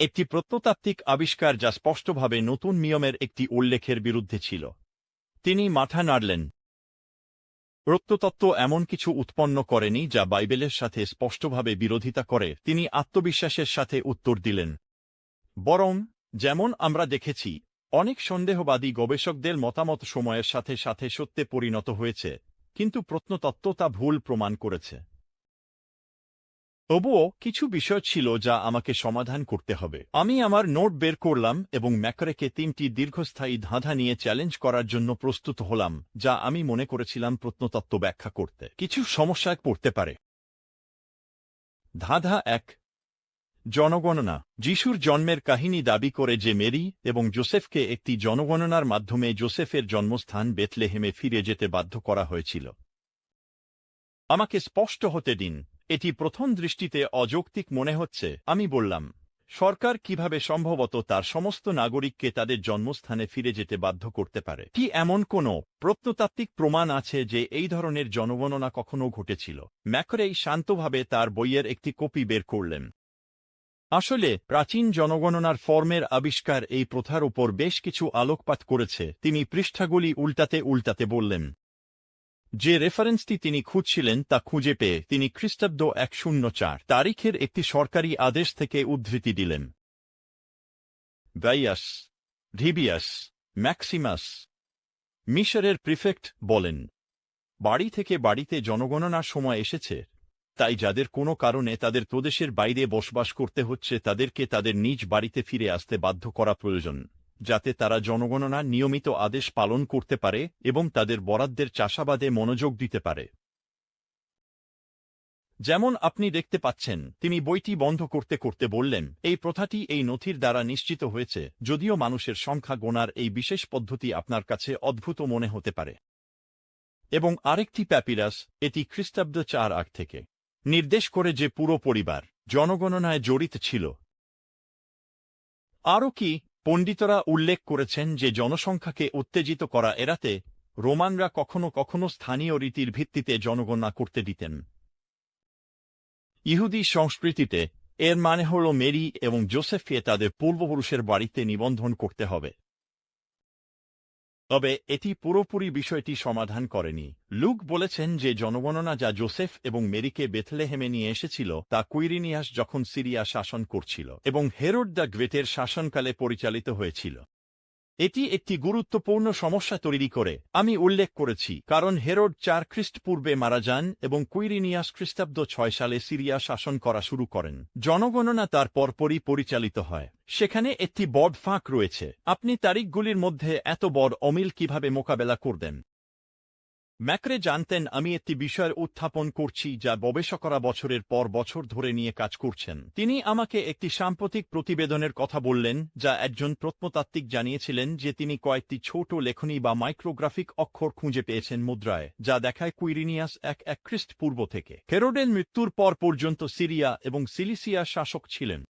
একটি প্রত্নতাত্ত্বিক আবিষ্কার যা স্পষ্টভাবে নতুন নিয়মের একটি উল্লেখের বিরুদ্ধে ছিল। তিনি মাথা নাড়লেন। প্রত্নতত্ত্ব এমন কিছু উৎপন্ন করেনি যা বাইবেলের সাথে স্পষ্টভাবে বিরোধিতা করে। তিনি আত্মবিশ্বাসের সাথে উত্তর দিলেন। বরং, যেমন আমরা দেখেছি, অনেক সন্দেহবাদী গবেষকদের মতামত সময়ের সাথে সাথে সত্যে পরিণত হয়েছে, কিন্তু প্রত্নতত্ত্ব তা ভুল প্রমাণ করেছে। তবুও কিছু বিষয় ছিল যা আমাকে সমাধান করতে হবে। আমি আমার নোট বের করলাম এবং ম্যাকরেকে তিনটি দীর্ঘস্থায়ী ধাঁধা নিয়ে চ্যালেঞ্জ করার জন্য প্রস্তুত হলাম, যা আমি মনে করেছিলাম প্রত্নতত্ত্ব ব্যাখ্যা করতে। কিছু সমস্যায় পড়তে পারে। ধাঁধা এক। জনগণনা। যিশুর জন্মের কাহিনী দাবি করে যে মেরি এবং জোসেফকে একটি জনগণনার মাধ্যমে জোসেফের জন্মস্থান বেথলেহেমে ফিরে যেতে বাধ্য করা হয়েছিল। আমাকে স্পষ্ট হতে দিন। এটি প্রথম দৃষ্টিতে অযৌক্তিক মনে হচ্ছে, আমি বললাম। সরকার কীভাবে সম্ভবত তার সমস্ত নাগরিককে তাদের জন্মস্থানে ফিরে যেতে বাধ্য করতে পারে? কি এমন কোনো প্রত্নতাত্ত্বিক প্রমাণ আছে যে এই ধরনের জনগণনা কখনো ঘটেছিল? ম্যাকরেই শান্তভাবে তার বইয়ের একটি কপি বের করলেন। আসলে, প্রাচীন জনগণনার ফর্মের আবিষ্কার এই প্রথার উপর বেশ কিছু আলোকপাত করেছে। তিনি পৃষ্ঠাগুলি উল্টাতে উল্টাতে বললেন যে রেফারেন্সটি তিনি খুঁজছিলেন তা খুঁজে পেয়ে তিনি খ্রিস্টাব্দ এক শূন্য চার তারিখের একটি সরকারি আদেশ থেকে উদ্ধৃতি দিলেন। গাইয়াস রিবিয়াস ম্যাক্সিমাস মিশরের প্রিফেক্ট বলেন, বাড়ি থেকে বাড়িতে জনগণনার সময় এসেছে। তাই যাদের কোনো কারণে তাদের প্রদেশের বাইরে বসবাস করতে হচ্ছে তাদেরকে তাদের নিজ বাড়িতে ফিরে আসতে বাধ্য করা প্রয়োজন। যাতে তারা জনগণনার নিয়মিত আদেশ পালন করতে পারে এবং তাদের বরাদ্দের চাষাবাদে মনোযোগ দিতে পারে। যেমন আপনি দেখতে পাচ্ছেন, তিনি বইটি বন্ধ করতে করতে বললেন, এই প্রথাটি এই নথির দ্বারা নিশ্চিত হয়েছে, যদিও মানুষের সংখ্যা গোনার এই বিশেষ পদ্ধতি আপনার কাছে অদ্ভুত মনে হতে পারে। এবং আরেকটি প্যাপিরাস, এটি খ্রিস্টাব্দ চার আগ থেকে। নির্দেশ করে যে পুরো পরিবার জনগণনায় জড়িত ছিল। আরও কি পণ্ডিতরা উল্লেখ করেছেন যে জনসংখ্যাকে উত্তেজিত করা এড়াতে রোমানরা কখনো কখনো স্থানীয় রীতির ভিত্তিতে জনগণনা করতে দিতেন। ইহুদি সংস্কৃতিতে এর মানে হল মেরি এবং জোসেফকে তাদের পূর্বপুরুষের বাড়িতে নিবন্ধন করতে হবে। তবে এটি পুরোপুরি বিষয়টি সমাধান করেনি। লুক বলেছেন যে জনগণনা যা জোসেফ এবং মেরিকে বেথলেহেমে নিয়ে এসেছিল, তা কুইরিনিয়াস যখন সিরিয়া শাসন করছিল এবং হেরোড দ্য গ্রেটের শাসনকালে পরিচালিত হয়েছিল। এটি একটি গুরুত্বপূর্ণ সমস্যা তৈরি করে। আমি উল্লেখ করেছি, কারণ হেরোড চার খ্রিস্টপূর্বে মারা যান এবং কুইরিনিয়াস খ্রিস্টাব্দ ছয় সালে সিরিয়া শাসন করা শুরু করেন। জনগণনা তার পরপরই পরিচালিত হয়। সেখানে একটি বড় ফাঁক রয়েছে। আপনি তারিখগুলির মধ্যে এত বড় অমিল কীভাবে মোকাবেলা করবেন? ম্যাকরে জানতেন, আমি একটি বিষয়ের উত্থাপন করছি যা গবেষকরা বছরের পর বছর ধরে নিয়ে কাজ করছেন। তিনি আমাকে একটি সাম্প্রতিক প্রতিবেদনের কথা বললেন, যা একজন প্রত্নতাত্ত্বিক জানিয়েছিলেন যে তিনি কয়েকটি ছোট লেখনী বা মাইক্রোগ্রাফিক অক্ষর খুঁজে পেয়েছেন মুদ্রায়, যা দেখায় কুইরিনিয়াস এক এক খ্রিস্ট পূর্ব থেকে। হেরোডেন মৃত্যুর পর পর্যন্ত সিরিয়া এবং সিলিসিয়া শাসক ছিলেন।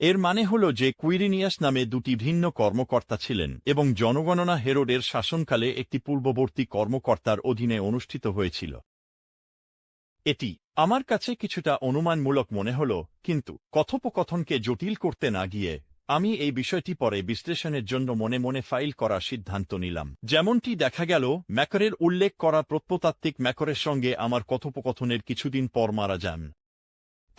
এর মানে হল যে কুইরিনিয়াস নামে দুটি ভিন্ন কর্মকর্তা ছিলেন এবং জনগণনা হেরোডের শাসনকালে একটি পূর্ববর্তী কর্মকর্তার অধীনে অনুষ্ঠিত হয়েছিল। এটি আমার কাছে কিছুটা অনুমানমূলক মনে হল, কিন্তু কথোপকথনকে জটিল করতে না গিয়ে আমি এই বিষয়টি পরে বিশ্লেষণের জন্য মনে মনে ফাইল করার সিদ্ধান্ত নিলাম। যেমনটি দেখা গেল, ম্যাকরের উল্লেখ করা প্রত্নতাত্ত্বিক ম্যাকরের সঙ্গে আমার কথোপকথনের কিছুদিন পর মারা যান।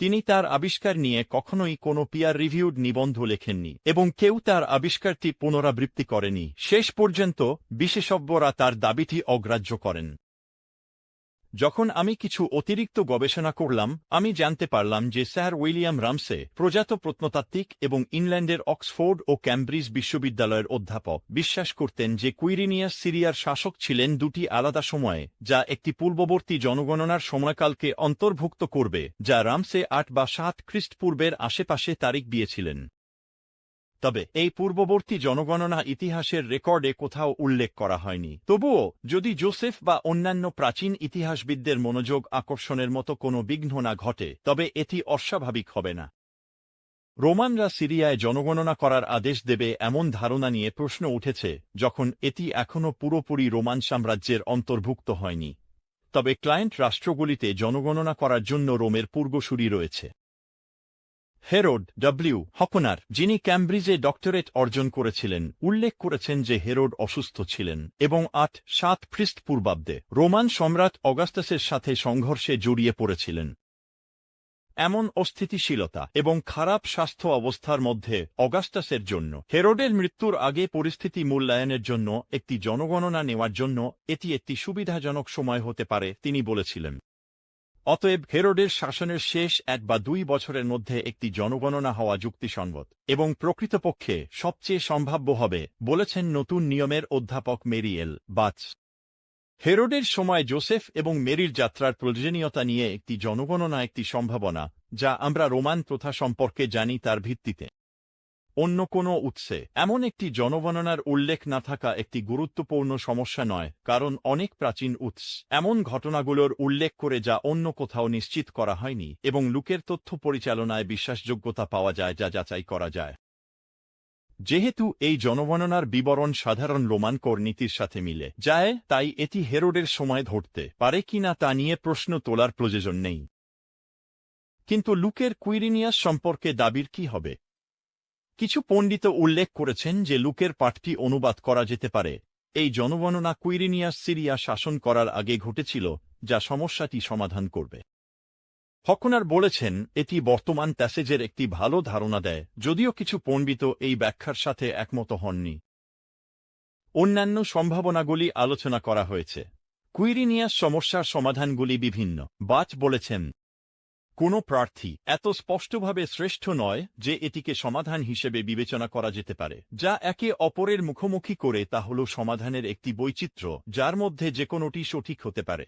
তিনি তার আবিষ্কার নিয়ে কখনোই কোনো পিয়ার রিভিউড নিবন্ধ লেখেননি এবং কেউ তার আবিষ্কারটি পুনরাবৃত্তি করেনি। শেষ পর্যন্ত বিশেষজ্ঞরা তার দাবিটি অগ্রাহ্য করেন। যখন আমি কিছু অতিরিক্ত গবেষণা করলাম, আমি জানতে পারলাম যে স্যার উইলিয়াম রামসে প্রজাত প্রত্নতাত্ত্বিক এবং ইংল্যান্ডের অক্সফোর্ড ও ক্যামব্রিজ বিশ্ববিদ্যালয়ের অধ্যাপক বিশ্বাস করতেন যে কুইরিনিয়াস সিরিয়ার শাসক ছিলেন দুটি আলাদা সময়ে, যা একটি পূর্ববর্তী জনগণনার সময়কালকে অন্তর্ভুক্ত করবে, যা রামসে আট বা সাত খ্রিস্টপূর্বের আশেপাশে তারিখ দিয়েছিলেন। তবে এই পূর্ববর্তী জনগণনা ইতিহাসের রেকর্ডে কোথাও উল্লেখ করা হয়নি। তবুও, যদি জোসেফ বা অন্যান্য প্রাচীন ইতিহাসবিদদের মনোযোগ আকর্ষণের মতো কোনো বিঘ্ন না ঘটে, তবে এটি অস্বাভাবিক হবে না। রোমানরা সিরিয়ায় জনগণনা করার আদেশ দেবে এমন ধারণা নিয়ে প্রশ্ন উঠেছে, যখন এটি এখনও পুরোপুরি রোমান সাম্রাজ্যের অন্তর্ভুক্ত হয়নি। তবে ক্লায়েন্ট রাষ্ট্রগুলিতে জনগণনা করার জন্য রোমের পূর্বসূরি রয়েছে। হেরোড ডব্লিউ হকনার, যিনি ক্যামব্রিজে ডক্টরেট অর্জন করেছিলেন, উল্লেখ করেছেন যে হেরোড অসুস্থ ছিলেন এবং আট, সাত খ্রিস্টপূর্বাব্দে রোমান সম্রাট অগাস্টাসের সাথে সংঘর্ষে জড়িয়ে পড়েছিলেন। এমন অস্থিতিশীলতা এবং খারাপ স্বাস্থ্য অবস্থার মধ্যে অগাস্টাসের জন্য, হেরোডের মৃত্যুর আগে পরিস্থিতি মূল্যায়নের জন্য একটি জনগণনা নেওয়ার জন্য এটি একটি সুবিধাজনক সময় হতে পারে, তিনি বলেছিলেন। অতএব হেরোডের শাসনের শেষ এক বা দুই বছরের মধ্যে একটি জনগণনা হওয়া যুক্তিসঙ্গত এবং প্রকৃতপক্ষে সবচেয়ে সম্ভাব্য হবে, বলেছেন নতুন নিয়মের অধ্যাপক মেরিয়েল বাচ হেরোডের সময় জোসেফ এবং মেরির যাত্রার প্রয়োজনীয়তা নিয়ে একটি জনগণনা একটি সম্ভাবনা, যা আমরা রোমান প্রথা সম্পর্কে জানি তার ভিত্তিতে। অন্য কোনো উৎসে। এমন একটি জনগণনার উল্লেখ না থাকা একটি গুরুত্বপূর্ণ সমস্যা নয়, কারণ অনেক প্রাচীন উৎস। এমন ঘটনাগুলোর উল্লেখ করে যা অন্য কোথাও নিশ্চিত করা হয়নি এবং লুকের তথ্য পরিচালনায় বিশ্বাসযোগ্যতা পাওয়া যায় যা যাচাই করা যায়। যেহেতু এই জনগণনার বিবরণ সাধারণ রোমান কর নীতির সাথে মিলে, যায় তাই এটি হেরোডের সময় ধরতে পারে কিনা তা নিয়ে প্রশ্ন তোলার প্রয়োজন নেই। কিন্তু লুকের কুইরিনিয়াস সম্পর্কে দাবির কি হবে? কিছু পণ্ডিত উল্লেখ করেছেন যে লুকের পাঠটি অনুবাদ করা যেতে পারে। এই জনগণনা কুইরিনিয়াস সিরিয়া শাসন করার আগে ঘটেছিল, যা সমস্যাটি সমাধান করবে। হকনার বলেছেন, এটি বর্তমান প্যাসেজের একটি ভালো ধারণা দেয়, যদিও কিছু পণ্ডিত এই ব্যাখ্যার সাথে একমত হননি। অন্যান্য সম্ভাবনাগুলি আলোচনা করা হয়েছে। কুইরিনিয়াস সমস্যার সমাধানগুলি বিভিন্ন। বাচ বলেছেন কোনো প্রার্থী এত স্পষ্টভাবে শ্রেষ্ঠ নয় যে এটিকে সমাধান হিসেবে বিবেচনা করা যেতে পারে। যা একে অপরের মুখোমুখি করে তা হল সমাধানের একটি বৈচিত্র্য, যার মধ্যে যে কোনোটি সঠিক হতে পারে।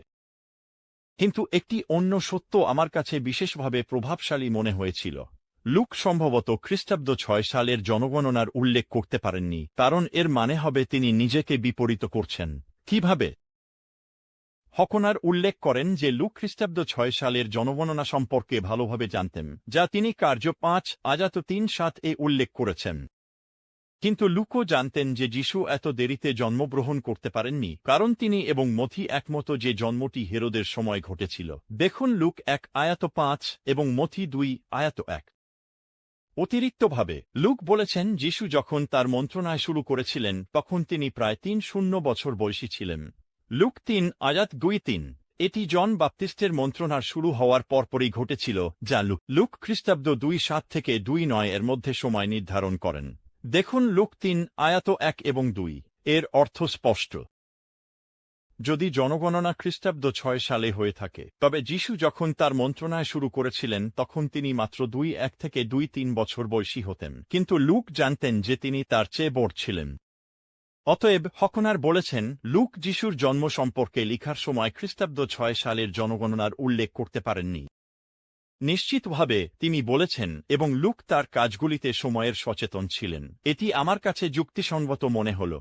কিন্তু একটি অন্য সত্য আমার কাছে বিশেষভাবে প্রভাবশালী মনে হয়েছিল। লুক সম্ভবত খ্রিস্টাব্দ ছয় সালের জনগণনার উল্লেখ করতে পারেননি, কারণ এর মানে হবে তিনি নিজেকে বিপরীত করছেন। কীভাবে? হকনার উল্লেখ করেন যে লুক খ্রিস্টাব্দ ছয় সালের জনগণনা সম্পর্কে ভালোভাবে জানতেন, যা তিনি কার্য পাঁচ, আজাত তিন, সাত এ উল্লেখ করেছেন। কিন্তু লুকও জানতেন যে যিশু এত দেরিতে জন্মগ্রহণ করতে পারেননি, কারণ তিনি এবং মথি একমত যে জন্মটি হেরোদের সময় ঘটেছিল। দেখুন লুক এক, আয়াত পাঁচ এবং মথি দুই, আয়াত এক। অতিরিক্তভাবে, লুক বলেছেন যিশু যখন তার মন্ত্রণায় শুরু করেছিলেন, তখন তিনি প্রায় তিন শূন্য বছর বয়সী ছিলেন। লুক তিন, আয়াত দুই তিন। এটি জন বাপ্তিস্টের মন্ত্রণার শুরু হওয়ার পরপরই ঘটেছিল, যা লুক লুক খ্রিস্টাব্দ দুই সাত থেকে দুই নয় এর মধ্যে সময় নির্ধারণ করেন। দেখুন লুক তিন, আয়াত এক এবং দুই। এর অর্থ স্পষ্ট। যদি জনগণনা খ্রিস্টাব্দ ছয় সালে হয়ে থাকে, তবে যিশু যখন তার মন্ত্রণায় শুরু করেছিলেন, তখন তিনি মাত্র দুই, এক থেকে দুই তিন বছর বয়সী হতেন। কিন্তু লুক জানতেন যে তিনি তার চেয়ে বড় ছিলেন। অতএব হকনার বলেছেন, লুক যিশুর জন্ম সম্পর্কে লিখার সময় খ্রিস্টাব্দ ছয় সালের জনগণনার উল্লেখ করতে পারেননি। নিশ্চিতভাবে তিনি বলেছেন এবং লুক তার কাজগুলিতে সময়ের সচেতন ছিলেন। এটি আমার কাছে যুক্তিসঙ্গত মনে হল।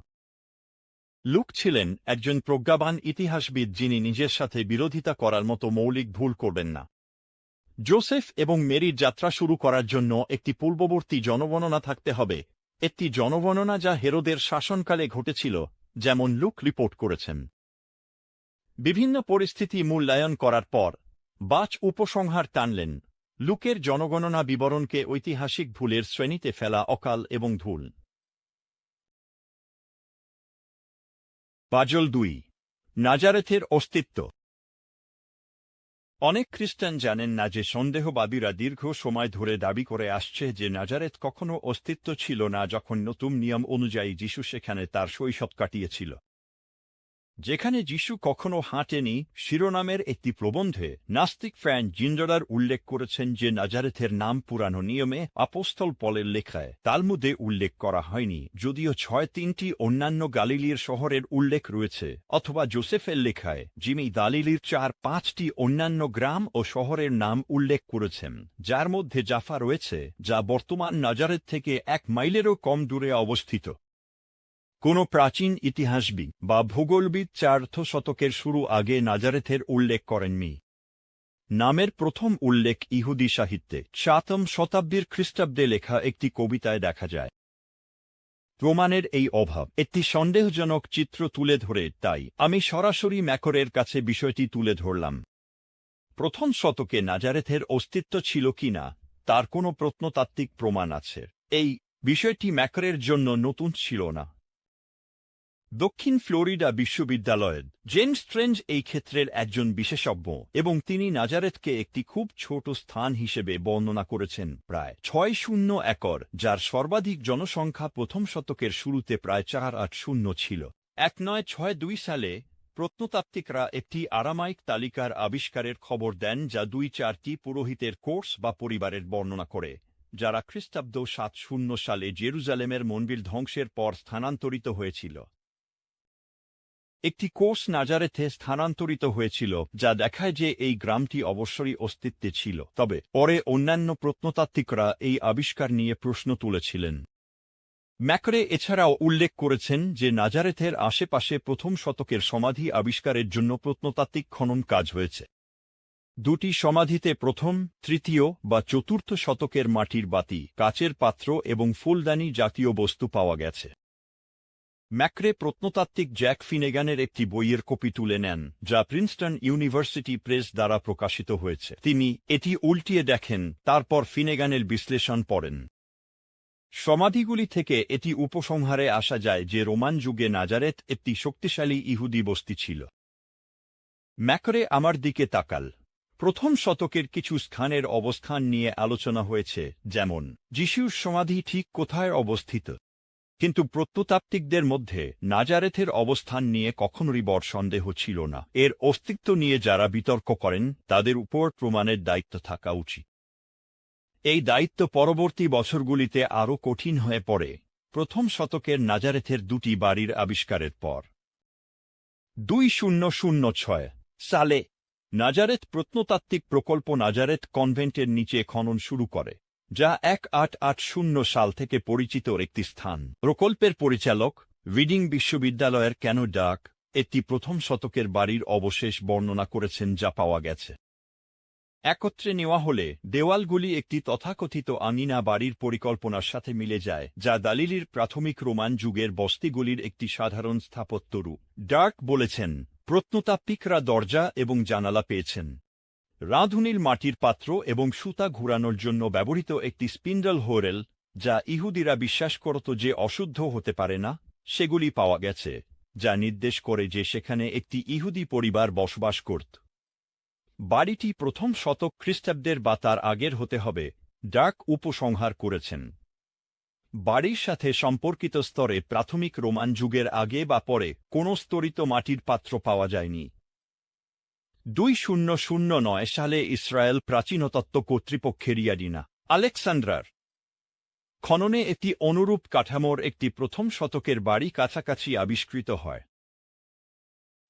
লুক ছিলেন একজন প্রজ্ঞাবান ইতিহাসবিদ যিনি নিজের সাথে বিরোধিতা করার মতো মৌলিক ভুল করবেন না। জোসেফ এবং মেরির যাত্রা শুরু করার জন্য একটি পূর্ববর্তী জনগণনা থাকতে হবে। একটি জনগণনা যা হেরোদের শাসনকালে ঘটেছিল, যেমন লুক রিপোর্ট করেছেন। বিভিন্ন পরিস্থিতি মূল্যায়ন করার পর, বাচ উপসংহার টানলেন। লুকের জনগণনা বিবরণকে ঐতিহাসিক ভুলের শ্রেণীতে ফেলা অকাল এবং ধুল। পাজল দুই, নাজারেথের অস্তিত্ব। অনেক খ্রিস্টান জানেন না যে সন্দেহবাদীরা দীর্ঘ সময় ধরে দাবি করে আসছে যে নাজারেত কখনও অস্তিত্ব ছিল না যখন নতুন নিয়ম অনুযায়ী যিশু সেখানে তার শৈশব কাটিয়েছিল। যেখানে যিশু কখনো হাঁটেনি, শিরোনামের একটি প্রবন্ধে নাস্তিক ফ্যান জিন্ডারার উল্লেখ করেছেন যে নাজারেথের নাম পুরানো নিয়মে আপোস্থল পলের লেখায় তালমুদে উল্লেখ করা হয়নি, যদিও ছয় তিনটি অন্যান্য গালিলির শহরের উল্লেখ রয়েছে, অথবা জোসেফের লেখায় যিনি দালিলির চার পাঁচটি অন্যান্য গ্রাম ও শহরের নাম উল্লেখ করেছেন, যার মধ্যে জাফা রয়েছে, যা বর্তমান নাজারেথ থেকে এক মাইলেরও কম দূরে অবস্থিত। কোনো প্রাচীন ইতিহাসবিদ বা ভূগোলবিদ চার্থ শতকের শুরু আগে নাজারেথের উল্লেখ করেননি। নামের প্রথম উল্লেখ ইহুদি সাহিত্যে সাতম শতাব্দীর খ্রিস্টাব্দে লেখা একটি কবিতায় দেখা যায়। প্রমাণের এই অভাব একটি সন্দেহজনক চিত্র তুলে ধরে, তাই আমি সরাসরি ম্যাকরের কাছে বিষয়টি তুলে ধরলাম। প্রথম শতকে নাজারেথের অস্তিত্ব ছিল কিনা তার কোনো প্রত্নতাত্ত্বিক প্রমাণ আছে। এই বিষয়টি ম্যাকরের জন্য নতুন ছিল না। দক্ষিণ ফ্লোরিডা বিশ্ববিদ্যালয়ের জেমস ট্রেঞ্জ এই ক্ষেত্রের একজন বিশেষজ্ঞ এবং তিনি নাজারেতকে একটি খুব ছোট স্থান হিসেবে বর্ণনা করেছেন প্রায় ছয় শূন্য একর, যার সর্বাধিক জনসংখ্যা প্রথম শতকের শুরুতে প্রায় চার আট শূন্য ছিল। এক নয় ছয় দুই সালে প্রত্নতাত্ত্বিকরা একটি আরামাইক তালিকার আবিষ্কারের খবর দেন যা দুই চারটি পুরোহিতের কোর্স বা পরিবারের বর্ণনা করে, যারা খ্রিস্টাব্দ সাত শূন্য সালে জেরুজালেমের মন্দির ধ্বংসের পর স্থানান্তরিত হয়েছিল। একটি কোর্স নাজারেথে স্থানান্তরিত হয়েছিল, যা দেখায় যে এই গ্রামটি অবশ্যই অস্তিত্বে ছিল। তবে, পরে অন্যান্য প্রত্নতাত্ত্বিকরা এই আবিষ্কার নিয়ে প্রশ্ন তুলেছিলেন। ম্যাকরে এছাড়াও উল্লেখ করেছেন যে নাজারেথের আশেপাশে প্রথম শতকের সমাধি আবিষ্কারের জন্য প্রত্নতাত্ত্বিক খনন কাজ হয়েছে। দুটি সমাধিতে প্রথম, তৃতীয় বা চতুর্থ শতকের মাটির বাতি, কাচের পাত্র এবং ফুলদানি জাতীয় বস্তু পাওয়া গেছে। ম্যাক্রে প্রত্নতাত্ত্বিক জ্যাক ফিনেগানের একটি বইয়ের কপি তুলে নেন, যা প্রিন্সটন ইউনিভার্সিটি প্রেস দ্বারা প্রকাশিত হয়েছে। তিনি এটি উল্টিয়ে দেখেন, তারপর ফিনেগানের বিশ্লেষণ পড়েন। সমাধিগুলি থেকে এটি উপসংহারে আসা যায় যে রোমান যুগে নাজারেত একটি শক্তিশালী ইহুদি বস্তি ছিল। ম্যাকরে আমার দিকে তাকাল। প্রথম শতকের কিছু স্থানের অবস্থান নিয়ে আলোচনা হয়েছে, যেমন, যিশুর সমাধি ঠিক কোথায় অবস্থিত? কিন্তু প্রত্নতাত্ত্বিকদের মধ্যে নাজারেথের অবস্থান নিয়ে কখনোই বড় সন্দেহ ছিল না। এর অস্তিত্ব নিয়ে যারা বিতর্ক করেন, তাদের উপর প্রমাণের দায়িত্ব থাকা উচিত। এই দায়িত্ব পরবর্তী বছরগুলিতে আরও কঠিন হয়ে পড়ে। প্রথম শতকের নাজারেথের দুটি বাড়ির আবিষ্কারের পর। দুই শূন্য শূন্য ছয়। সালে নাজারেথ প্রত্নতাত্ত্বিক প্রকল্প নাজারেথ কনভেন্টের নিচে খনন শুরু করে। যা এক আট আট শূন্য সাল থেকে পরিচিত একটি স্থান। প্রকল্পের পরিচালক রিডিং বিশ্ববিদ্যালয়ের কেন ডাক একটি প্রথম শতকের বাড়ির অবশেষ বর্ণনা করেছেন যা পাওয়া গেছে। একত্রে নেওয়া হলে দেওয়ালগুলি একটি তথাকথিত আঙিনা বাড়ির পরিকল্পনার সাথে মিলে যায়, যা দালিলির প্রাথমিক রোমান যুগের বস্তিগুলির একটি সাধারণ স্থাপত্যরূপ। ডার্ক বলেছেন, প্রত্নতাত্ত্বিকরা দরজা এবং জানালা পেয়েছেন। রাঁধুনির মাটির পাত্র এবং সুতা ঘুরানোর জন্য ব্যবহৃত একটি স্পিন্ডল হোরেল, যা ইহুদিরা বিশ্বাস করত যে অশুদ্ধ হতে পারে না, সেগুলি পাওয়া গেছে, যা নির্দেশ করে যে সেখানে একটি ইহুদি পরিবার বসবাস করত। বাড়িটি প্রথম শতক খ্রিস্টাব্দের বা তার আগের হতে হবে, ডাক উপসংহার করেছেন। বাড়ির সাথে সম্পর্কিত স্তরে প্রাথমিক রোমান যুগের আগে বা পরে কোনো স্তরিত মাটির পাত্র পাওয়া যায়নি। দুই শূন্য শূন্য নয় সালে ইসরায়েল প্রাচীনতত্ত্ব কর্তৃপক্ষের ইয়াডিনা। আলেকসান্ড্রার খননে একটি অনুরূপ কাঠামোর একটি প্রথম শতকের বাড়ি কাছাকাছি আবিষ্কৃত হয়।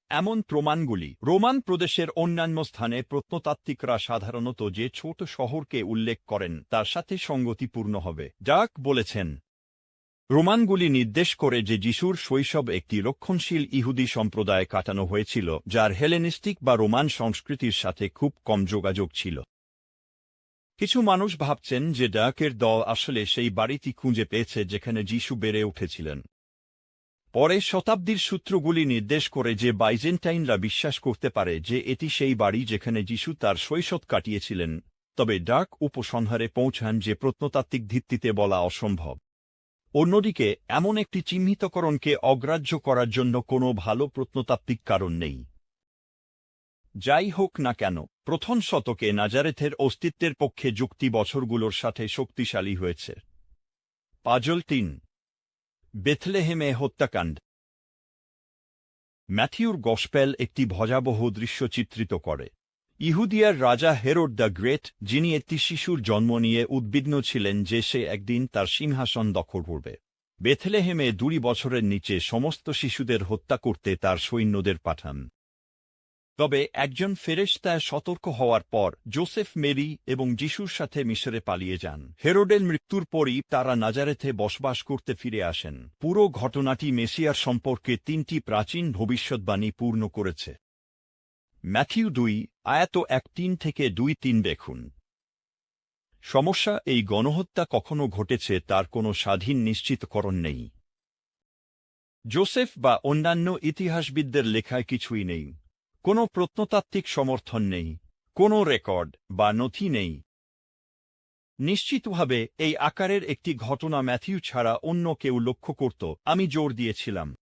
এমন প্রমাণগুলি রোমান প্রদেশের অন্যান্য স্থানে প্রত্নতাত্ত্বিকরা সাধারণত যে ছোট শহরকে উল্লেখ করেন তার সাথে সঙ্গতিপূর্ণ হবে। ডাক বলেছেন রোমানগুলি নির্দেশ করে যে যিশুর শৈশব একটি রক্ষণশীল ইহুদি সম্প্রদায় কাটানো হয়েছিল, যার হেলেনিস্টিক বা রোমান সংস্কৃতির সাথে খুব কম যোগাযোগ ছিল। কিছু মানুষ ভাবছেন যে ডাকের দল আসলে সেই বাড়িটি খুঁজে পেয়েছে যেখানে যিশু বেড়ে উঠেছিলেন। পরে শতাব্দীর সূত্রগুলি নির্দেশ করে যে বাইজেন্টাইনরা বিশ্বাস করতে পারে যে এটি সেই বাড়ি যেখানে যিশু তার শৈশব কাটিয়েছিলেন, তবে ডাক উপসংহারে পৌঁছান যে প্রত্নতাত্ত্বিক ভিত্তিতে বলা অসম্ভব। অন্যদিকে, এমন একটি চিহ্নিতকরণকে অগ্রাহ্য করার জন্য কোনো ভালো প্রত্নতাত্ত্বিক কারণ নেই। যাই হোক না কেন, প্রথম শতকে নাজারেথের অস্তিত্বের পক্ষে যুক্তি বছরগুলোর সাথে শক্তিশালী হয়েছে। পাজল তিন, বেথলেহেমে হত্যাকাণ্ড। ম্যাথিউর গসপেল একটি ভজাবহ দৃশ্য চিত্রিত করে। ইহুদিয়ার রাজা হেরোড দ্য গ্রেট, যিনি একটি শিশুর জন্ম নিয়ে উদ্বিগ্ন ছিলেন যে সে একদিন তার সিংহাসন দখল করবে। বেথলেহেমে দুই বছরের নিচে সমস্ত শিশুদের হত্যা করতে তার সৈন্যদের পাঠান। তবে একজন ফেরেশতায় সতর্ক হওয়ার পর জোসেফ মেরি এবং যিশুর সাথে মিশরে পালিয়ে যান। হেরোডের মৃত্যুর পরই তারা নাজারেথে বসবাস করতে ফিরে আসেন। পুরো ঘটনাটি মেসিয়ার সম্পর্কে তিনটি প্রাচীন ভবিষ্যৎবাণী পূর্ণ করেছে। ম্যাথিউ দুই, আয়াত এক তিন থেকে দুই তিন দেখুন। সমস্যা, এই গণহত্যা কখনো ঘটেছে, তার কোনো স্বাধীন নিশ্চিতকরণ নেই। জোসেফ বা অন্যান্য ইতিহাসবিদদের লেখায় কিছুই নেই। কোনো প্রত্নতাত্ত্বিক সমর্থন নেই। কোনো রেকর্ড বা নথি নেই। নিশ্চিতভাবে, এই আকারের একটি ঘটনা ম্যাথিউ ছাড়া অন্য কেউ লক্ষ্য করত। আমি জোর দিয়েছিলাম।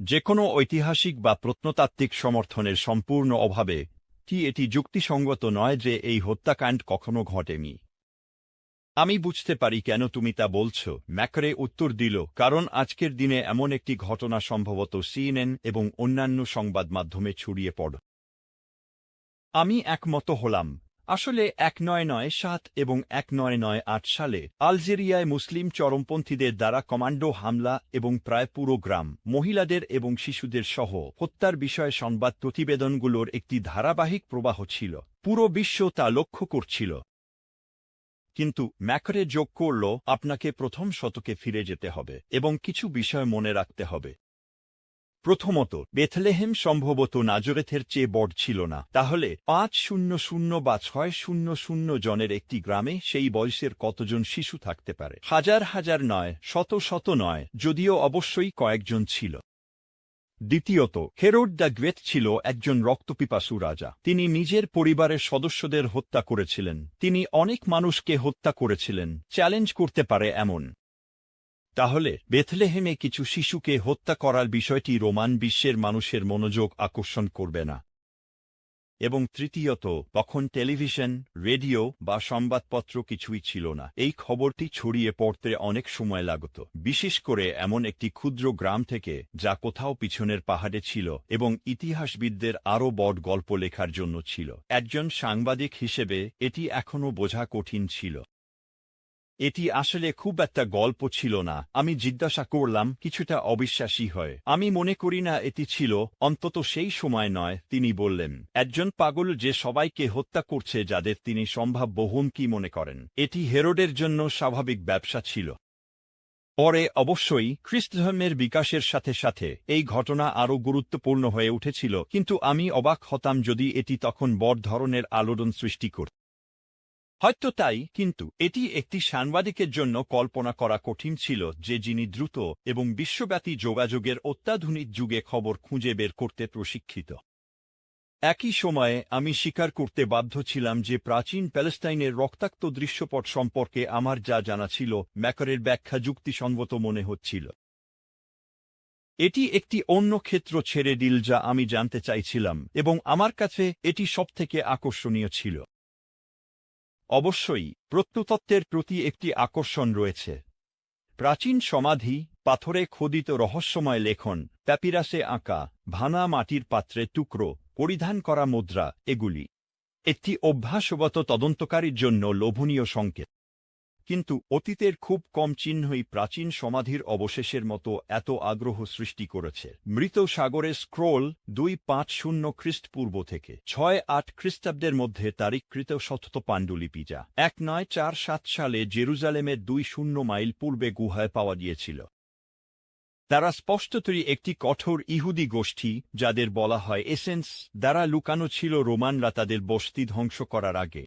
যে কোনো ঐতিহাসিক বা প্রত্নতাত্ত্বিক সমর্থনের সম্পূর্ণ অভাবে, কি এটি যুক্তিসঙ্গত নয় যে এই হত্যাকাণ্ড কখনো ঘটেনি? আমি বুঝতে পারি কেন তুমি তা বলছ, ম্যাকরে উত্তর দিল, কারণ আজকের দিনে এমন একটি ঘটনা সম্ভবত সিএনএন এবং অন্যান্য সংবাদ মাধ্যমে ছড়িয়ে পড়। আমি একমত হলাম আসলে এক নয় নয় সাত এবং এক নয় নয় আট সালে আলজেরিয়ায় মুসলিম চরমপন্থীদের দ্বারা কমান্ডো হামলা এবং প্রায় পুরো গ্রাম, মহিলাদের এবং শিশুদের সহ হত্যার বিষয়ে সংবাদ প্রতিবেদনগুলোর একটি ধারাবাহিক প্রবাহ ছিল। পুরো বিশ্ব তা লক্ষ্য করছিল। কিন্তু ম্যাকরে যোগ করল, আপনাকে প্রথম শতকে ফিরে যেতে হবে এবং কিছু বিষয় মনে রাখতে হবে। প্রথমত, বেথলেহেম সম্ভবত নাজরেথের চেয়ে বড় ছিল না। তাহলে, পাঁচ শূন্য শূন্য বা ছয় শূন্য শূন্য জনের একটি গ্রামে সেই বয়সের কতজন শিশু থাকতে পারে? হাজার হাজার নয়, শত শত নয়, যদিও অবশ্যই কয়েকজন ছিল। দ্বিতীয়ত হেরোড দ্য গ্রেট ছিল একজন রক্তপিপাসু রাজা। তিনি নিজের পরিবারের সদস্যদের হত্যা করেছিলেন। তিনি অনেক মানুষকে হত্যা করেছিলেন। চ্যালেঞ্জ করতে পারে এমন। তাহলে বেথলেহেমে কিছু শিশুকে হত্যা করার বিষয়টি রোমান বিশ্বের মানুষের মনোযোগ আকর্ষণ করবে না। এবং তৃতীয়ত, তখন টেলিভিশন, রেডিও বা সংবাদপত্র কিছুই ছিল না। এই খবরটি ছড়িয়ে পড়তে অনেক সময় লাগত। বিশেষ করে এমন একটি ক্ষুদ্র গ্রাম থেকে, যা কোথাও পিছনের পাহাড়ে ছিল এবং ইতিহাসবিদদের আরও বড় গল্প লেখার জন্য ছিল। একজন সাংবাদিক হিসেবে, এটি এখনও বোঝা কঠিন ছিল। এটি আসলে খুব একটা গল্প ছিল না। আমি জিজ্ঞাসা করলাম, কিছুটা অবিশ্বাসী হয়। আমি মনে করি না এটি ছিল, অন্তত সেই সময় নয়, তিনি বললেন, একজন পাগল যে সবাইকে হত্যা করছে যাদের তিনি সম্ভাব্য হুমকি মনে করেন, এটি হেরোডের জন্য স্বাভাবিক ব্যবসা ছিল। পরে অবশ্যই খ্রিস্টধর্মের বিকাশের সাথে সাথে এই ঘটনা আরও গুরুত্বপূর্ণ হয়ে উঠেছিল, কিন্তু আমি অবাক হতাম যদি এটি তখন বড় ধরনের আলোড়ন সৃষ্টি করত। হয়তো তাই, কিন্তু এটি একটি সাংবাদিকের জন্য কল্পনা করা কঠিন ছিল যে যিনি দ্রুত এবং বিশ্বব্যাপী যোগাযোগের অত্যাধুনিক যুগে খবর খুঁজে বের করতে প্রশিক্ষিত। একই সময়ে আমি স্বীকার করতে বাধ্য ছিলাম যে প্রাচীন প্যালেস্টাইনের রক্তাক্ত দৃশ্যপট সম্পর্কে আমার যা জানা ছিল, ম্যাকারের ব্যাখ্যা যুক্তিসঙ্গত মনে হচ্ছিল। এটি একটি অন্য ক্ষেত্র ছেড়ে দিল যা আমি জানতে চাইছিলাম, এবং আমার কাছে এটি সবথেকে আকর্ষণীয় ছিল। অবশ্যই, প্রত্নতত্ত্বের প্রতি একটি আকর্ষণ রয়েছে। প্রাচীন সমাধি, পাথরে খোদিত রহস্যময় লেখন, প্যাপিরাসে আঁকা ভানা মাটির পাত্রে টুকরো, পরিধান করা মুদ্রা, এগুলি। একটি অভ্যাসগত তদন্তকারীর জন্য লোভনীয় সংকেত। কিন্তু অতীতের খুব কম চিহ্নই প্রাচীন সমাধির অবশেষের মতো এত আগ্রহ সৃষ্টি করেছে। মৃত সাগরের স্ক্রোল দুই পাঁচ শূন্য খ্রিস্টপূর্ব থেকে। ছয় আট খ্রিস্টাব্দের মধ্যে তারিখকৃত শতত পাণ্ডুলিপি যা এক নয় চার সাত সালে জেরুজালেমের দুই শূন্য মাইল পূর্বে গুহায় পাওয়া গিয়েছিল। তারা স্পষ্টতই একটি কঠোর ইহুদি গোষ্ঠী, যাদের বলা হয় এসেন্স, দ্বারা লুকানো ছিল রোমানরা তাদের বস্তি ধ্বংস করার আগে।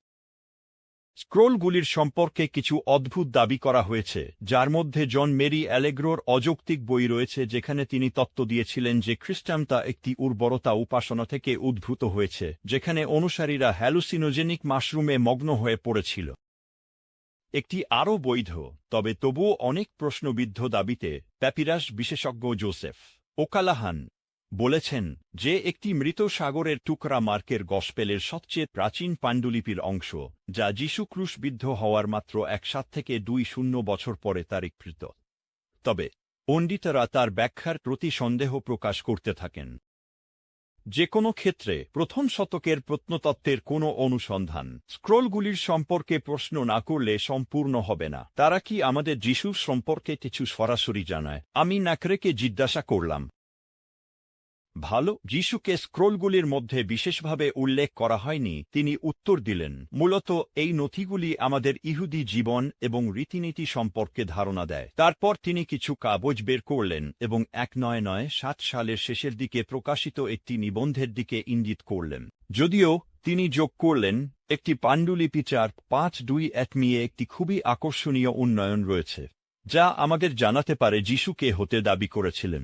স্ক্রোলগুলির সম্পর্কে কিছু অদ্ভুত দাবি করা হয়েছে, যার মধ্যে জন মেরি অ্যালেগ্রোর অযৌক্তিক বই রয়েছে যেখানে তিনি তত্ত্ব দিয়েছিলেন যে খ্রিস্টানতা একটি উর্বরতা উপাসনা থেকে উদ্ভূত হয়েছে, যেখানে অনুসারীরা হ্যালুসিনোজেনিক মাশরুমে মগ্ন হয়ে পড়েছিল। একটি আরও বৈধ, তবে তবুও অনেক প্রশ্নবিদ্ধ দাবিতে প্যাপিরাস বিশেষজ্ঞ জোসেফ ওকালাহান বলেছেন যে একটি মৃত সাগরের টুকরা মার্কের গসপেলের সবচেয়ে প্রাচীন পাণ্ডুলিপির অংশ, যা যীশু ক্রুশবিদ্ধ হওয়ার মাত্র এক সাত থেকে দুই শূন্য বছর পরে তারিখকৃত। তবে, পণ্ডিতরা তার ব্যাখ্যার প্রতি সন্দেহ প্রকাশ করতে থাকেন। যে কোনো ক্ষেত্রে প্রথম শতকের প্রত্নতত্ত্বের কোনো অনুসন্ধান স্ক্রোলগুলির সম্পর্কে প্রশ্ন না করলে সম্পূর্ণ হবে না। তারা কি আমাদের যিশুর সম্পর্কে কিছু সরাসরি জানায়? আমি নাকরেকে জিজ্ঞাসা করলাম। ভালো যিশুকে স্ক্রোলগুলির মধ্যে বিশেষভাবে উল্লেখ করা হয়নি, তিনি উত্তর দিলেন, মূলত এই নথিগুলি আমাদের ইহুদি জীবন এবং রীতিনীতি সম্পর্কে ধারণা দেয়। তারপর তিনি কিছু কাগজ বের করলেন এবং এক নয় নয় সাত সালের শেষের দিকে প্রকাশিত একটি নিবন্ধের দিকে ইঙ্গিত করলেন। যদিও তিনি যোগ করলেন, একটি পাণ্ডুলিপি চার পাঁচ দুই এক নিয়ে একটি খুবই আকর্ষণীয় উন্নয়ন রয়েছে, যা আমাদের জানাতে পারে যিশুকে হতে দাবি করেছিলেন।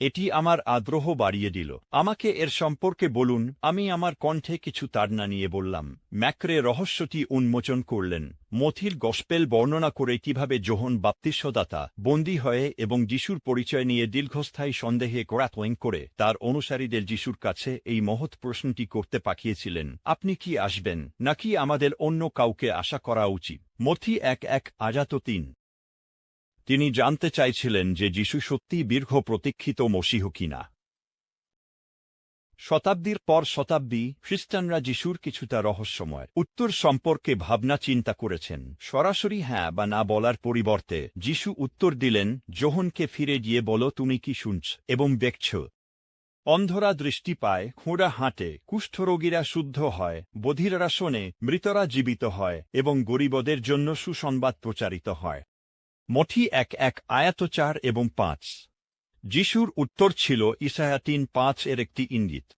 এটি আমার আগ্রহ বাড়িয়ে দিল। আমাকে এর সম্পর্কে বলুন, আমি আমার কণ্ঠে কিছু তাড়না নিয়ে বললাম। ম্যাক্রে রহস্যটি উন্মোচন করলেন। মথির গসপেল বর্ণনা করে কীভাবে জোহন বাপ্তিস্বদাতা, বন্দী হয়ে এবং যিশুর পরিচয় নিয়ে দীর্ঘস্থায়ী সন্দেহে কোরাতোয়িং করে, তার অনুসারীদের যিশুর কাছে এই মহৎ প্রশ্নটি করতে পাঠিয়েছিলেন, আপনি কি আসবেন? নাকি আমাদের অন্য কাউকে আশা করা উচিত? মথি এক এক আজাত তিন। তিনি জানতে চাইছিলেন যে যিশু সত্যিই দীর্ঘ প্রতীক্ষিত মসীহ কিনা। শতাব্দীর পর শতাব্দী, খ্রিস্টানরা যিশুর কিছুটা রহস্যময়, উত্তর সম্পর্কে ভাবনা চিন্তা করেছেন। সরাসরি হ্যাঁ বা না বলার পরিবর্তে যিশু উত্তর দিলেন যোহনকে ফিরে গিয়ে বলো তুমি কি শুনছ এবং দেখছ। অন্ধরা দৃষ্টি পায়, খোঁড়া হাঁটে কুষ্ঠরোগীরা শুদ্ধ হয়, বধিররা শোনে, মৃতরা জীবিত হয় এবং গরিবদের জন্য সুসংবাদ প্রচারিত হয়। মঠি এক এক আয়াত চার এবং পাঁচ। যিশুর উত্তর ছিল ইসায়া তিন পাঁচ এর একটি ইঙ্গিত।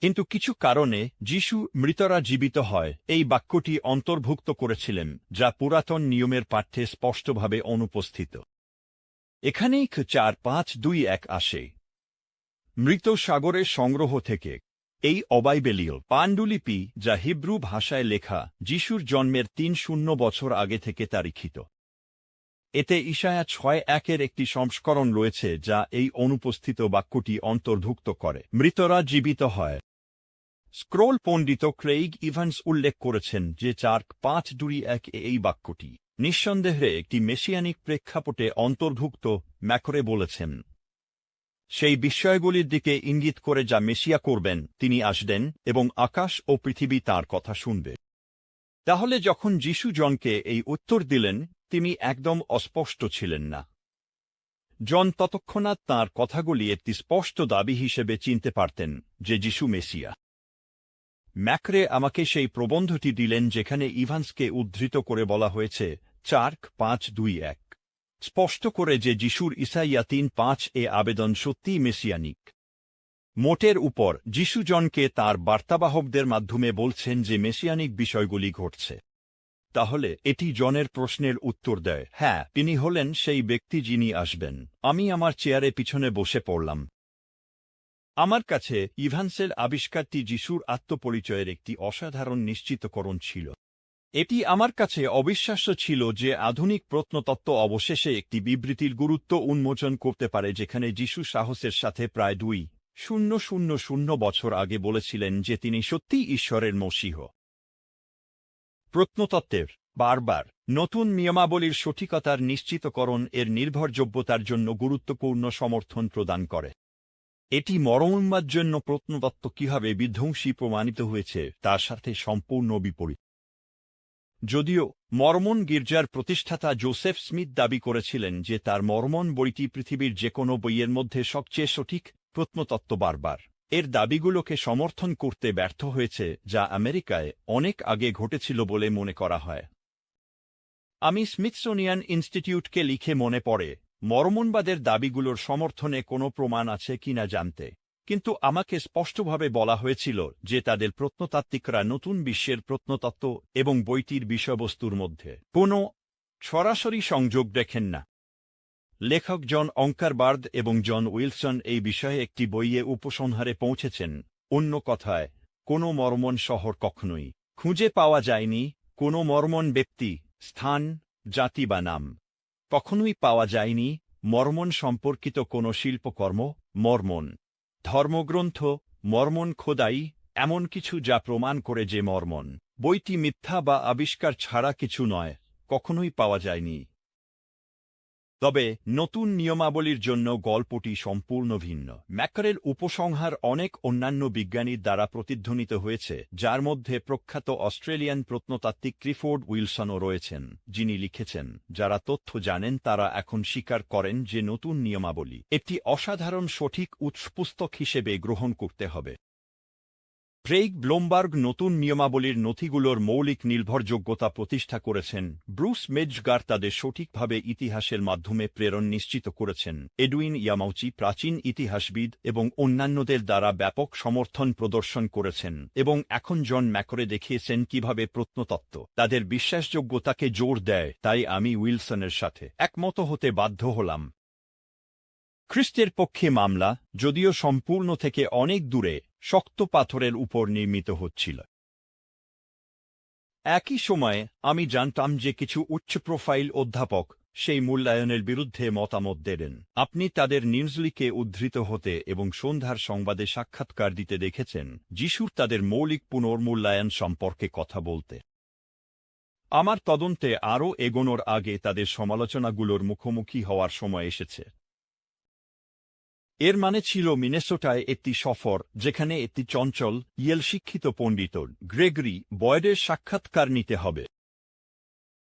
কিন্তু কিছু কারণে যিশু মৃতরা জীবিত হয়, এই বাক্যটি অন্তর্ভুক্ত করেছিলেন, যা পুরাতন নিয়মের পাঠ্যে স্পষ্টভাবে অনুপস্থিত। এখানেই চার পাঁচ দুই এক আসে। মৃত সাগরের সংগ্রহ থেকে, এই অবাইবেলীয় পাণ্ডুলিপি যা হিব্রু ভাষায় লেখা, যিশুর জন্মের তিন শূন্য বছর আগে থেকে তারিখিত। এতে ইশায়া ছয় একের একটি সংস্করণ রয়েছে যা এই অনুপস্থিত বাক্যটি অন্তর্ভুক্ত করে। মৃতরা জীবিত হয়। স্ক্রোল পণ্ডিত ক্রেইগ ইভান্স উল্লেখ করেছেন যে চার পাঁচ দুই এক এই বাক্যটি নিঃসন্দেহে একটি মেশিয়ানিক প্রেক্ষাপটে অন্তর্ভুক্ত, ম্যাকরে বলেছেন। সেই বিষয়গুলির দিকে ইঙ্গিত করে যা মেশিয়া করবেন, তিনি আসবেন এবং আকাশ ও পৃথিবী তার কথা শুনবে। তাহলে যখন যিশু জনকে এই উত্তর দিলেন তিনি একদম অস্পষ্ট ছিলেন না। জন ততক্ষণাৎ তাঁর কথাগুলি একটি স্পষ্ট দাবি হিসেবে চিনতে পারতেন যে যিশু মেসিয়া। ম্যাকরে আমাকে সেই প্রবন্ধটি দিলেন যেখানে ইভান্সকে উদ্ধৃত করে বলা হয়েছে চার পাঁচ দুই এক। স্পষ্ট করে যে যিশুর ইসাইয়া তিন পাঁচ এ আবেদন সত্যিই মেসিয়ানিক। মোটের উপর, যিশু জনকে তাঁর বার্তাবাহকদের মাধ্যমে বলছেন যে মেসিয়ানিক বিষয়গুলি ঘটছে। তাহলে এটি জনের প্রশ্নের উত্তর দেয়। হ্যাঁ তিনি হলেন সেই ব্যক্তি যিনি আসবেন। আমি আমার চেয়ারে পিছনে বসে পড়লাম। আমার কাছে ইভান্সের আবিষ্কারটি যিশুর আত্মপরিচয়ের একটি অসাধারণ নিশ্চিতকরণ ছিল। এটি আমার কাছে অবিশ্বাস্য ছিল যে আধুনিক প্রত্নতত্ত্ব অবশেষে একটি বিবৃতির গুরুত্ব উন্মোচন করতে পারে যেখানে যিশু সাহসের সাথে প্রায় দুই, শূন্য শূন্য শূন্য বছর আগে বলেছিলেন যে তিনি সত্যিই ঈশ্বরের মসিহ। প্রত্নতত্ত্বের, বারবার, নতুন নিয়মাবলীর সঠিকতার নিশ্চিতকরণ এর নির্ভরযোগ্যতার জন্য গুরুত্বপূর্ণ সমর্থন প্রদান করে। এটি মরমুম্মার জন্য প্রত্নতত্ত্ব কীভাবে বিধ্বংসী প্রমাণিত হয়েছে তার সাথে সম্পূর্ণ বিপরীত। যদিও মর্মন গির্জার প্রতিষ্ঠাতা জোসেফ স্মিথ দাবি করেছিলেন যে তার মর্মন বইটি পৃথিবীর যে কোনো বইয়ের মধ্যে সবচেয়ে সঠিক প্রত্নতত্ত্ব বারবার। এর দাবিগুলোকে সমর্থন করতে ব্যর্থ হয়েছে, যা আমেরিকায় অনেক আগে ঘটেছিল বলে মনে করা হয়। আমি স্মিথসোনিয়ান ইনস্টিটিউটকে লিখে মনে পড়ে, মরমনবাদের দাবিগুলোর সমর্থনে কোনো প্রমাণ আছে কিনা জানতে। কিন্তু আমাকে স্পষ্টভাবে বলা হয়েছিল যে তাদের প্রত্নতাত্ত্বিকরা নতুন বিশ্বের প্রত্নতত্ত্ব এবং বইটির বিষয়বস্তুর মধ্যে কোনো সরাসরি সংযোগ দেখেন না। লেখক জন অঙ্কারবার্দ এবং জন উইলসন এই বিষয়ে একটি বইয়ে উপসংহারে পৌঁছেছেন। অন্য কথায়, কোনো মর্মন শহর কখনোই খুঁজে পাওয়া যায়নি, কোনো মর্মন ব্যক্তি, স্থান, জাতি বা নাম কখনোই পাওয়া যায়নি, মর্মন সম্পর্কিত কোনো শিল্পকর্ম, মর্মন ধর্মগ্রন্থ, মর্মন খোদাই, এমন কিছু যা প্রমাণ করে যে মর্মন বইটি মিথ্যা বা আবিষ্কার ছাড়া কিছু নয়, কখনোই পাওয়া যায়নি। তবে নতুন নিয়মাবলীর জন্য গল্পটি সম্পূর্ণ ভিন্ন। ম্যাকারের উপসংহার অনেক অন্যান্য বিজ্ঞানীর দ্বারা প্রতিধ্বনিত হয়েছে, যার মধ্যে প্রখ্যাত অস্ট্রেলিয়ান প্রত্নতাত্ত্বিক ক্রিফোর্ড উইলসনও রয়েছেন, যিনি লিখেছেন, যারা তথ্য জানেন তারা এখন স্বীকার করেন যে নতুন নিয়মাবলী, একটি অসাধারণ সঠিক উৎসপুস্তক হিসেবে গ্রহণ করতে হবে। ক্রেইগ ব্লোমবার্গ নতুন নিয়মাবলীর নথিগুলোর মৌলিক নির্ভরযোগ্যতা প্রতিষ্ঠা করেছেন। ব্রুস মেজগার তাদের সঠিকভাবে ইতিহাসের মাধ্যমে প্রেরণ নিশ্চিত করেছেন। এডুইন ইয়ামাউচি প্রাচীন ইতিহাসবিদ এবং অন্যান্যদের দ্বারা ব্যাপক সমর্থন প্রদর্শন করেছেন এবং এখন জন ম্যাকরে দেখিয়েছেন কীভাবে প্রত্নতত্ত্ব তাদের বিশ্বাসযোগ্যতাকে জোর দেয়, তাই আমি উইলসনের সাথে একমত হতে বাধ্য হলাম। খ্রিস্টের পক্ষে মামলা যদিও সম্পূর্ণ থেকে অনেক দূরে শক্ত পাথরের উপর নির্মিত হচ্ছিল। একই সময়ে আমি জানতাম যে কিছু উচ্চ প্রোফাইল অধ্যাপক সেই মূল্যায়নের বিরুদ্ধে মতামত দেবেন। আপনি তাদের নিউজলিকে উদ্ধৃত হতে এবং সন্ধ্যার সংবাদে সাক্ষাৎকার দিতে দেখেছেন, যিশুর তাদের মৌলিক পুনর্মূল্যায়ন সম্পর্কে কথা বলতে। আমার তদন্তে আরও এগোনোর আগে তাদের সমালোচনাগুলোর মুখোমুখি হওয়ার সময় এসেছে। এর মানে ছিল মিনেসোটায় একটি সফর, যেখানে একটি চঞ্চল ইয়েল শিক্ষিত পণ্ডিত, গ্রেগরি, বয়েডের সাক্ষাৎকার নিতে হবে।